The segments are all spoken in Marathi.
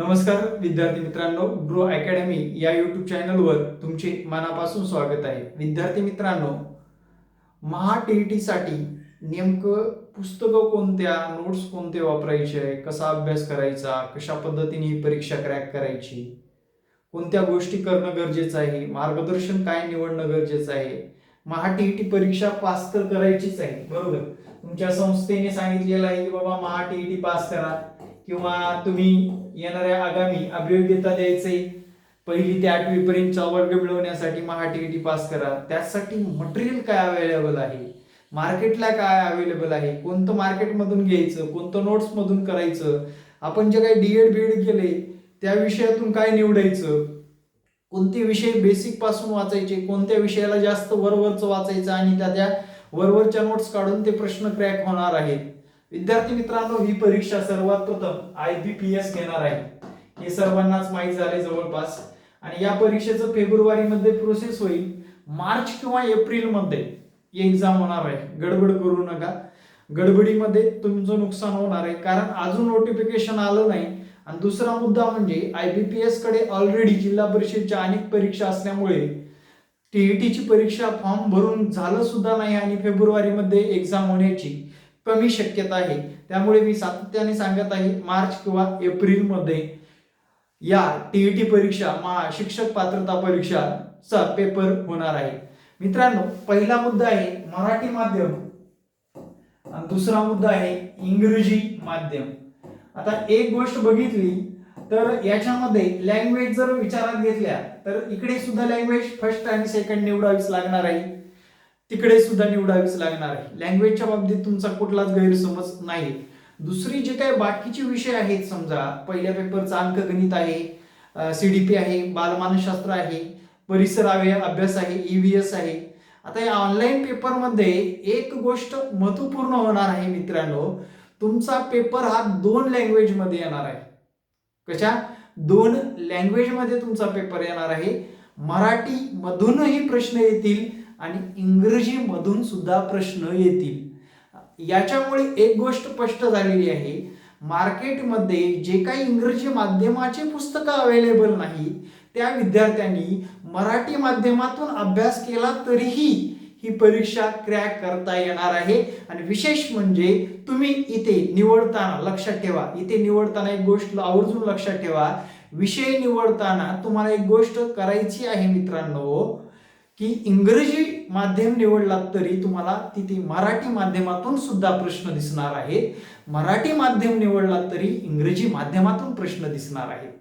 नमस्कार विद्यार्थी मित्रांनो ग्रो अकॅडमी या युट्यूब चॅनलवर तुमचे मनापासून स्वागत आहे. विद्यार्थी मित्रांनो महा टी साठी नेमकं पुस्तकं कोणत्या नोट्स कोणते वापरायचे कसा अभ्यास करायचा कशा पद्धतीने ही परीक्षा क्रॅक करायची कोणत्या गोष्टी करणं गरजेचं आहे मार्गदर्शन काय निवडणं गरजेचं आहे महा टी परीक्षा पास तर करायचीच आहे बरोबर? तुमच्या संस्थेने सांगितलेलं आहे की बाबा महा टी पास करा. किंवा तुम्ही येणाऱ्या आगामी अभियोग्यता द्यायचे पहिली ते आठवी पर्यंतचा वर्ग मिळवण्यासाठी महा पास करा त्यासाठी मटेरियल काय अवेलेबल आहे? मार्केटला काय अवेलेबल आहे? कोणतं मार्केटमधून घ्यायचं? कोणतं नोट्स मधून करायचं? आपण जे काही डीएड बीएड केले त्या विषयातून काय निवडायचं? कोणते विषय बेसिकपासून वाचायचे? कोणत्या विषयाला जास्त वरवरचं वाचायचं? आणि त्या त्या वरवरच्या नोट्स काढून ते प्रश्न क्रॅक होणार आहेत. विद्यार्थी मित्रांनो ही परीक्षा सर्वात प्रथम आय बी पी एस घेणार आहे. हे सर्वांनाच माहीत झाले जवळपास. आणि या परीक्षेचं फेब्रुवारीमध्ये प्रोसेस होईल. मार्च किंवा एप्रिलमध्ये एक्झाम होणार आहे. गडबड करू नका. गडबडीमध्ये तुमचं नुकसान होणार आहे. कारण अजून नोटिफिकेशन आलं नाही. आणि दुसरा मुद्दा म्हणजे आय बी पी एसकडे ऑलरेडी जिल्हा परिषदच्या अनेक परीक्षा असल्यामुळे टीईटीची परीक्षा फॉर्म भरून झालं सुद्धा नाही आणि फेब्रुवारीमध्ये एक्झाम होण्याची. कमी शक्यता आहे. त्यामुळे मी सातत्याने सांगत आहे मार्च किंवा एप्रिलमध्ये या टी व्ही टी परीक्षा मा शिक्षक पात्रता परीक्षाचा पेपर होणार आहे. मित्रांनो पहिला मुद्दा आहे मराठी माध्यम. आणि दुसरा मुद्दा आहे इंग्रजी माध्यम. आता एक गोष्ट बघितली तर याच्यामध्ये लँग्वेज जर विचारात घेतल्या तर इकडे सुद्धा लँग्वेज फर्स्ट आणि सेकंड निवडावीच लागणार आहे. तिकडे सुद्धा निवडावीच लागणार आहे. लँग्वेजच्या बाबतीत तुमचा कुठलाच गैरसमज नाही. दुसरी जे काही बाकीचे विषय आहेत समजा पहिल्या पेपरचा अंकगणित आहे सीडीपी आहे बालमानसशास्त्र आहे परिसर अभ्यास आहे ईव्हीएस आहे. आता या ऑनलाईन पेपरमध्ये एक गोष्ट महत्त्वपूर्ण होणार आहे मित्रांनो. तुमचा पेपर हा दोन लँग्वेजमध्ये येणार आहे. कशा? दोन लँग्वेजमध्ये तुमचा पेपर येणार आहे. मराठीमधूनही प्रश्न येतील आणि इंग्रजीमधून सुद्धा प्रश्न येतील. याच्यामुळे एक गोष्ट स्पष्ट झालेली आहे. मार्केटमध्ये जे काही इंग्रजी माध्यमाचे पुस्तकं अवेलेबल नाही त्या विद्यार्थ्यांनी मराठी माध्यमातून अभ्यास केला तरीही ही परीक्षा क्रॅक करता येणार आहे. आणि विशेष म्हणजे तुम्ही इथे निवडताना लक्षात ठेवा. इथे निवडताना एक गोष्ट आवर्जून लक्षात ठेवा. विषय निवडताना तुम्हाला एक गोष्ट करायची आहे मित्रांनो. की इंग्रजी माध्यम निवडलात तरी तुम्हाला तिथे मराठी माध्यमातून सुद्धा प्रश्न दिसणार आहेत. मराठी माध्यम निवडलात तरी इंग्रजी माध्यमातून प्रश्न दिसणार आहेत.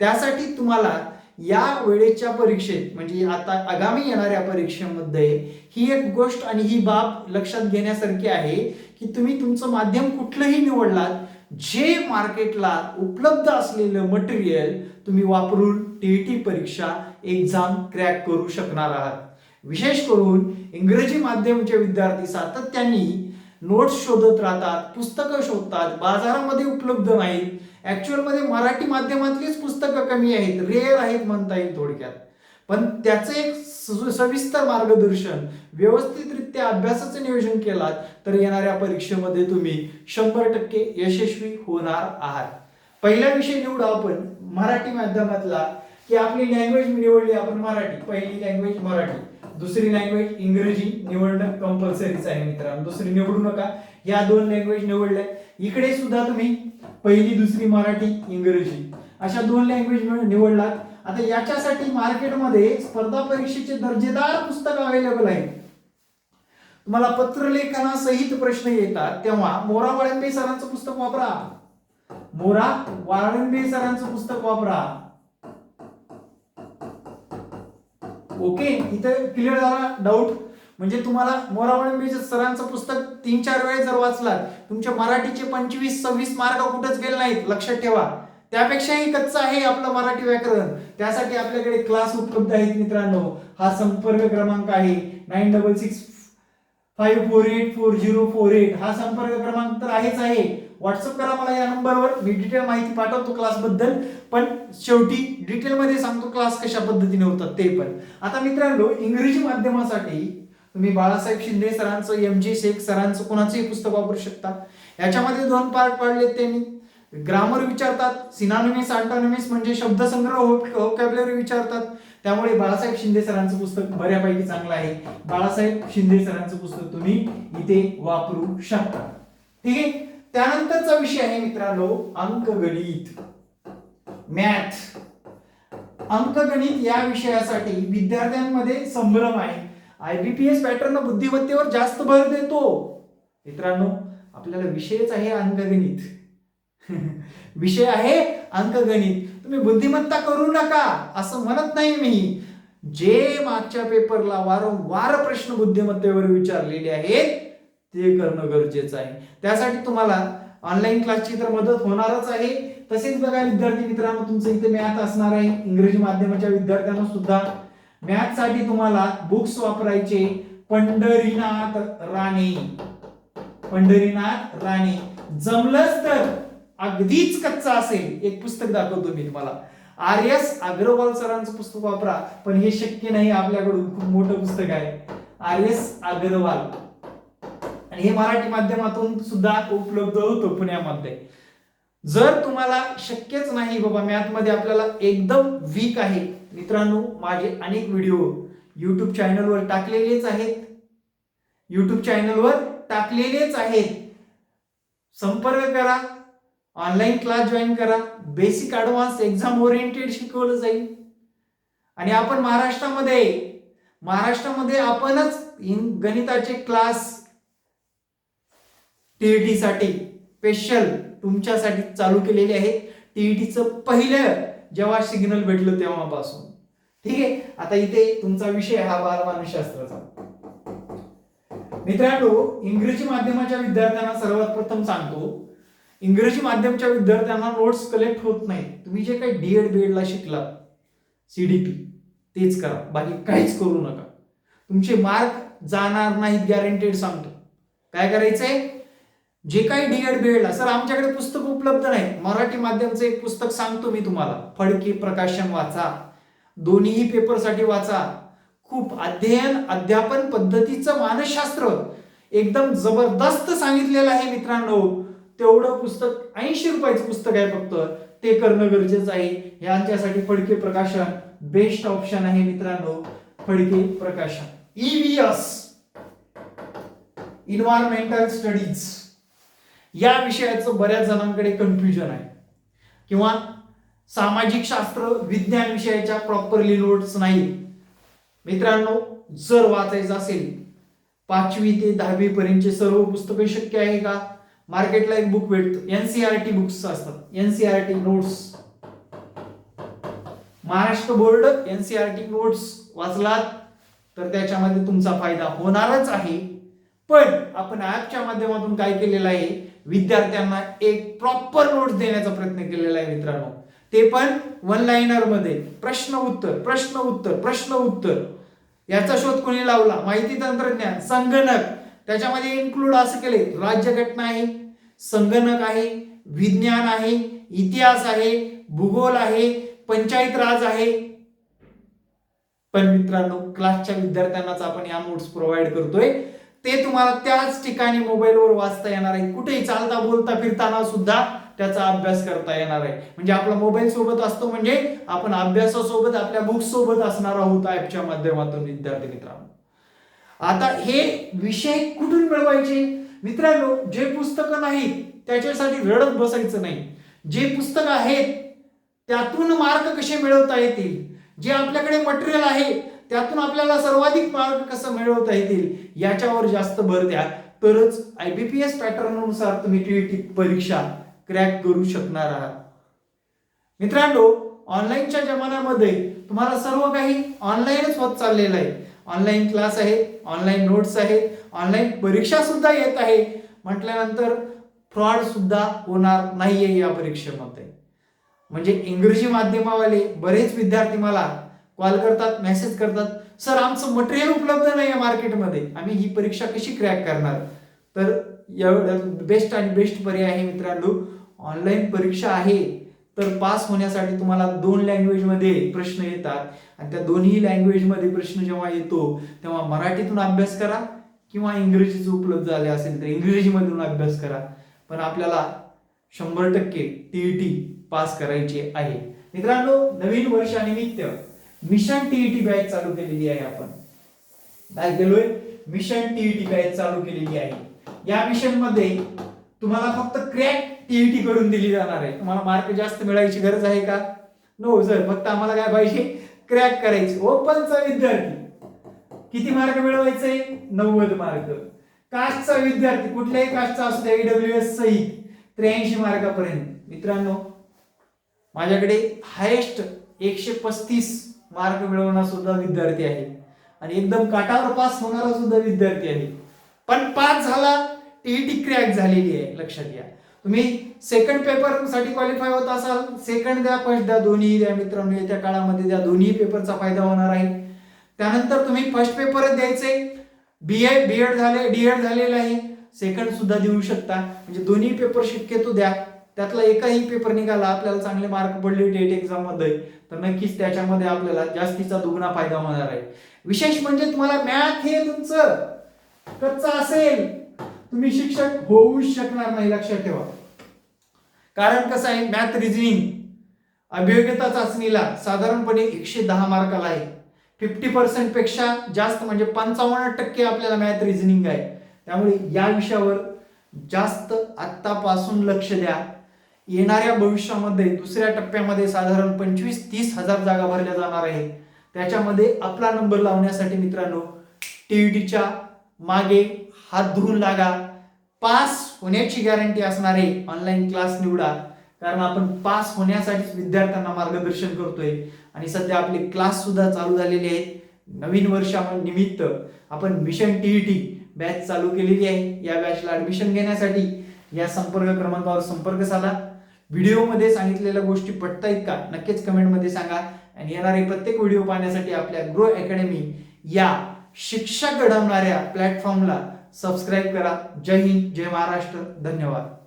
त्यासाठी तुम्हाला या वेळेच्या परीक्षेत म्हणजे आता आगामी येणाऱ्या परीक्षेमध्ये ही एक गोष्ट आणि ही बाब लक्षात घेण्यासारखी आहे की तुम्ही तुमचं माध्यम कुठलंही निवडलात जे मार्केटला उपलब्ध असलेलं मटेरियल तुम्ही वापरून टी ई टी परीक्षा एक्झाम क्रॅक करू शकणार आहात. विशेष करून इंग्रजी माध्यमचे विद्यार्थी सातत्याने नोट्स शोधत राहतात पुस्तकं शोधतात बाजारामध्ये उपलब्ध नाहीत. ऍक्च्युअलमध्ये मराठी माध्यमातलीच पुस्तकं कमी आहेत रेअर आहेत म्हणता येईल थोडक्यात. पण त्याचं एक सविस्तर मार्गदर्शन व्यवस्थितरित्या अभ्यासाचं नियोजन केलात तर येणाऱ्या परीक्षेमध्ये तुम्ही शंभर टक्के यशस्वी होणार आहात. पहिला विषय निवडा आपण मराठी माध्यमातला. की आपली लँग्वेज निवडली आपण मराठी. पहिली लँग्वेज मराठी. दुसरी लँग्वेज इंग्रजी निवडणं कंपल्सरीच आहे मित्रांनो. दुसरी निवडू नका. या दोन लँग्वेज निवडल्या. इकडे सुद्धा तुम्ही पहिली दुसरी मराठी इंग्रजी अशा दोन लँग्वेज निवडलात. आता याच्यासाठी मार्केटमध्ये स्पर्धा परीक्षेचे दर्जेदार पुस्तक अवेलेबल आहेत. तुम्हाला पत्रलेखनासहित प्रश्न येतात. तेव्हा मोरा वाळंबे सरांचं पुस्तक वापरा. मोरा वाळंबे सरांचं पुस्तक वापरा. ओके इथं क्लिअर झाला डाऊट म्हणजे तुम्हाला मोरावळे सरांचं पुस्तक तीन चार वेळेस जर वाचलात तुमच्या मराठीचे पंचवीस सव्वीस मार्क कुठंच गेले नाहीत लक्षात ठेवा. त्यापेक्षाही कच्चं आहे आपलं मराठी व्याकरण. त्यासाठी आपल्याकडे क्लास उपलब्ध आहेत मित्रांनो. हा संपर्क क्रमांक आहे nine double six five four eight four zero four eight हा संपर्क क्रमांक तर आहेच आहे. व्हॉट्सअप करा मला या नंबरवर. मी डिटेल माहिती पाठवतो क्लासबद्दल पण शेवटी डिटेलमध्ये सांगतो क्लास कशा पद्धतीने होतात ते पण. आता मित्रांनो इंग्रजी माध्यमासाठी तुम्ही बाळासाहेब शिंदे सरांचं एम जे शेख सरांचं कोणाचंही पुस्तक वापरू शकता. याच्यामध्ये दोन पार्ट पाडलेत त्यांनी. ग्रामर विचारतात सिनानिमिस अँटॉनिमिस म्हणजे शब्दसंग्रह होकॅबलरी विचारतात. त्यामुळे बाळासाहेब शिंदे सरांचं पुस्तक बऱ्यापैकी चांगलं आहे. बाळासाहेब शिंदे सरांचं पुस्तक तुम्ही इथे वापरू शकता. ठीक आहे? त्यानंतरचा विषय आहे मित्रांनो अंकगणित. मॅथ अंकगणित या विषयासाठी विद्यार्थ्यांमध्ये संभ्रम आहे. आयबीपीएस पॅटर्न बुद्धिमत्तेवर जास्त भर देतो. मित्रांनो आपल्याला विषयच आहे अंकगणित. विषय आहे अंकगणित. तुम्ही बुद्धिमत्ता करू नका असं म्हणत नाही मी. जे मागच्या पेपरला वारंवार प्रश्न बुद्धिमत्तेवर विचारलेले आहेत ते करणं गरजेचं आहे. त्यासाठी तुम्हाला ऑनलाईन क्लासची तर मदत होणारच आहे. तसेच बघा विद्यार्थी मित्रांनो तुमचं इथे मॅथ असणार आहे. इंग्रजी माध्यमाच्या विद्यार्थ्यांना सुद्धा मॅथसाठी तुम्हाला बुक्स वापरायचे. पंढरीनाथ राणे. पंढरीनाथ राणे. जमलंच तर अगदीच कच्चा असेल. एक पुस्तक दाखवतो मी तुम्हाला. आर एस अग्रवाल सरांचं पुस्तक वापरा. पण हे शक्य नाही आपल्याकडून. खूप मोठं पुस्तक आहे. R S Agarwal. आणि हे मराठी माध्यमातून सुद्धा उपलब्ध होतो पुण्यामध्ये. जर तुम्हाला शक्यच नाही बाबा मॅथमध्ये आपल्याला एकदम वीक आहे. मित्रांनो माझे अनेक व्हिडिओ युट्यूब चॅनलवर टाकलेलेच आहेत. युट्यूब चॅनलवर टाकलेलेच आहेत. संपर्क करा ऑनलाईन क्लास जॉईन करा बेसिक ॲडव्हान्स एक्झाम ओरिएंटेड शिकवलं जाईल. आणि आपण महाराष्ट्रामध्ये महाराष्ट्रामध्ये आपणच इन- गणिताचे क्लास टीईटी साठी स्पेशल तुमच्यासाठी चालू केलेले आहेत टीईटीचं पहिलं जेव्हा सिग्नल भेटलं तेव्हापासून. ठीक आहे? आता इथे तुमचा विषय हा बालमानसशास्त्राचा मित्रांनो इंग्रजी माध्यमाच्या विद्यार्थ्यांना सर्वात प्रथम सांगतो इंग्रजी माध्यमच्या विद्यार्थ्यांना नोट्स कलेक्ट होत नाही. तुम्ही जे काही डीएड बीएड ला शिकला सीडीपी तेच करा. बाकी काहीच करू नका. तुमचे मार्क जाणार नाहीत गॅरंटेड सांगतो. काय करायचंय? जे काही डीएड बीएड ला सर आमच्याकडे पुस्तक उपलब्ध नाही. मराठी माध्यमचं एक पुस्तक सांगतो मी तुम्हाला. फडके प्रकाशन वाचा दोन्हीही पेपरसाठी वाचा. खूप अध्ययन अध्यापन पद्धतीचं मानसशास्त्र एकदम जबरदस्त सांगितलेलं आहे मित्रांनो. तेवढं पुस्तक ऐंशी रुपयाचं पुस्तक आहे फक्त. ते करणं गरजेचं आहे. यांच्यासाठी फडके प्रकाशन बेस्ट ऑप्शन आहे मित्रांनो. फडके प्रकाशन. ईव्हीएस इन्व्हायरमेंटल स्टडीज या विषयाचं बऱ्याच जणांकडे कन्फ्युजन आहे. किंवा सामाजिक शास्त्र विज्ञान विषयाच्या प्रॉपरली नोट्स नाही. मित्रांनो जर वाचायचं असेल पाचवी ते दहावी पर्यंतचे सर्व पुस्तकं शक्य आहे का? मार्केटला एक बुक भेटतो. एनसीआरटी बुक्स असतात. NCERT notes Maharashtra board NCERT notes वाचलात तर त्याच्यामध्ये तुमचा फायदा होणारच आहे. पण आपण ऍपच्या माध्यमातून काय केलेलं आहे? विद्यार्थ्यांना एक प्रॉपर नोट्स देण्याचा प्रयत्न केलेला आहे मित्रांनो. ते पण वन लाईनरमध्ये. प्रश्न उत्तर प्रश्न उत्तर प्रश्न उत्तर. याचा शोध कोणी लावला? माहिती तंत्रज्ञान संगणक. त्याच्यामध्ये इन्क्लूड असं केले राज्यघटना आहे संगणक आहे विज्ञान आहे इतिहास आहे भूगोल आहे पंचायत राज आहे. पण मित्रांनो क्लासच्या विद्यार्थ्यांनाच आपण या नोट्स प्रोव्हाइड करतोय. ते तुम्हाला त्याच ठिकाणी मोबाईलवर वाचता येणार आहे. कुठेही चालता बोलता फिरताना सुद्धा त्याचा अभ्यास करता येणार आहे. म्हणजे आपला मोबाईल सोबत असतो म्हणजे आपण अभ्यासासोबत आपल्या बुक्स सोबत असणार आहोत ऍपच्या माध्यमातून विद्यार्थी मित्रांनो. आता हे विषय कुठून मिळवायचे? मित्रांनो जे पुस्तकं नाहीत त्याच्यासाठी रडत बसायचं नाही. जे पुस्तकं आहेत त्यातून मार्क कसे मिळवता येतील? जे आपल्याकडे मटेरियल आहे त्यातून आपल्याला सर्वाधिक मार्क कसं मिळवता येतील याच्यावर जास्त भर द्या तरच आयबीपीएस पॅटर्ननुसार तुम्ही टीईटी परीक्षा क्रॅक करू शकणार आहात. मित्रांनो ऑनलाईनच्या जमान्यामध्ये तुम्हाला सर्व काही ऑनलाईनच होत चाललेलं आहे. ऑनलाईन क्लास आहे ऑनलाईन नोट्स आहेत ऑनलाईन परीक्षा सुद्धा येत आहे. म्हटल्यानंतर फ्रॉड सुद्धा होणार नाहीये या परीक्षेमध्ये. म्हणजे इंग्रजी माध्यमावाले बरेच विद्यार्थी मला कॉल करतात मेसेज करतात. सर आमचं मटेरियल उपलब्ध नाही आहे मार्केटमध्ये आम्ही ही परीक्षा कशी क्रॅक करणार? तर एवढं बेस्ट आणि बेस्ट पर्याय आहे मित्रांनो ऑनलाईन परीक्षा आहे. तर पास होण्यासाठी तुम्हाला दोन लँग्वेजमध्ये प्रश्न येतात. आणि त्या दोन्ही लँग्वेजमध्ये प्रश्न जेव्हा येतो तेव्हा मराठीतून अभ्यास करा किंवा इंग्रजीचं उपलब्ध झाले असेल तर इंग्रजीमधून अभ्यास करा. पण आपल्याला शंभर टक्के टी पास करायचे आहे. मित्रांनो नवीन वर्षानिमित्त मिशन टीईटी बॅच चालू केलेली आहे आपण. काय केलोय? मिशन टीईटी बॅच चालू केलेली आहे. या मिशनमध्ये तुम्हाला फक्त क्रॅक टीईटी करून दिली जाणार आहे. तुम्हाला मार्क जास्त मिळायची गरज आहे का? नो सर फक्त आम्हाला काय पाहिजे? क्रॅक करायचे. ओपनचा विद्यार्थी. किती मार्क मिळवायचे नव्वद मार्क कास्टचा विद्यार्थी. कुठल्याही कास्टचा असू द्या ईडब्ल्यू एस सहित त्र्याऐंशी मार्कापर्यंत मित्रांनो माझ्याकडे हायेस्ट एकशे पस्तीस मार्क मिळवणारा सुद्धा विद्यार्थी आहे. आणि एकदम काटावर पास होणारा सुद्धा विद्यार्थी आहे. पण पास झाला टीईटी क्रॅक झालेली आहे लक्षात घ्या. तुम्ही सेकंड पेपरसाठी क्वालिफाय होत असाल सेकंड द्या फर्स्ट द्या दोन्ही द्या मित्रांनो येत्या काळामध्ये द्या दोन्ही पेपरचा फायदा होणार आहे. त्यानंतर तुम्ही फर्स्ट पेपरच द्यायचे. बी ए बी एड झाले डी एड झालेलं आहे. सेकंड सुद्धा देऊ शकता. म्हणजे दोन्ही पेपर शक्यतो द्या. त्यातला एकही पेपर निघाला आपल्याला चांगले मार्क पडले टेट एक्झाममध्ये तर नक्कीच त्याच्यामध्ये आपल्याला जास्तीचा दुगणा फायदा होणार आहे. विशेष म्हणजे तुम्हाला मॅथ हे तुमचं कच्चं असेल. तुम्ही शिक्षक होऊ शकणार नाही लक्षात ठेवा. कारण कसं आहे मॅथ रिझनिंग अभियोग्यता चाचणीला साधारणपणे एकशे दहा मार्काला आहे. फिफ्टी पर्सेंटपेक्षा जास्त म्हणजे पंचावन्न टक्के आपल्याला मॅथ रिझनिंग आहे. त्यामुळे या विषयावर जास्त आत्तापासून लक्ष द्या. येणाऱ्या भविष्यामध्ये दुसऱ्या टप्प्यामध्ये साधारण पंचवीस तीस हजार जागा भरल्या जाणार आहे त्याच्यामध्ये आपला नंबर लावण्यासाठी मित्रांनो टीईटीच्या मागे हात धुवून लागा. पास होण्याची गॅरंटी असणारे ऑनलाईन क्लास निवडा. कारण आपण पास होण्यासाठीच विद्यार्थ्यांना मार्गदर्शन करतोय. आणि सध्या आपले क्लास सुद्धा चालू झालेले आहेत. नवीन वर्षानिमित्त आपण मिशन टीईटी बॅच चालू केलेली आहे. या बॅचला ऍडमिशन घेण्यासाठी या संपर्क क्रमांकावर संपर्क साधा. व्हिडिओमध्ये सांगितलेल्या गोष्टी पटतायत का? नक्कीच कमेंटमध्ये सांगा. आणि येणारे प्रत्येक व्हिडिओ पाहण्यासाठी आपल्या ग्रो अकॅडमी या शिक्षक घडवणाऱ्या प्लॅटफॉर्मला सबस्क्राईब करा. जय हिंद जय महाराष्ट्र. धन्यवाद.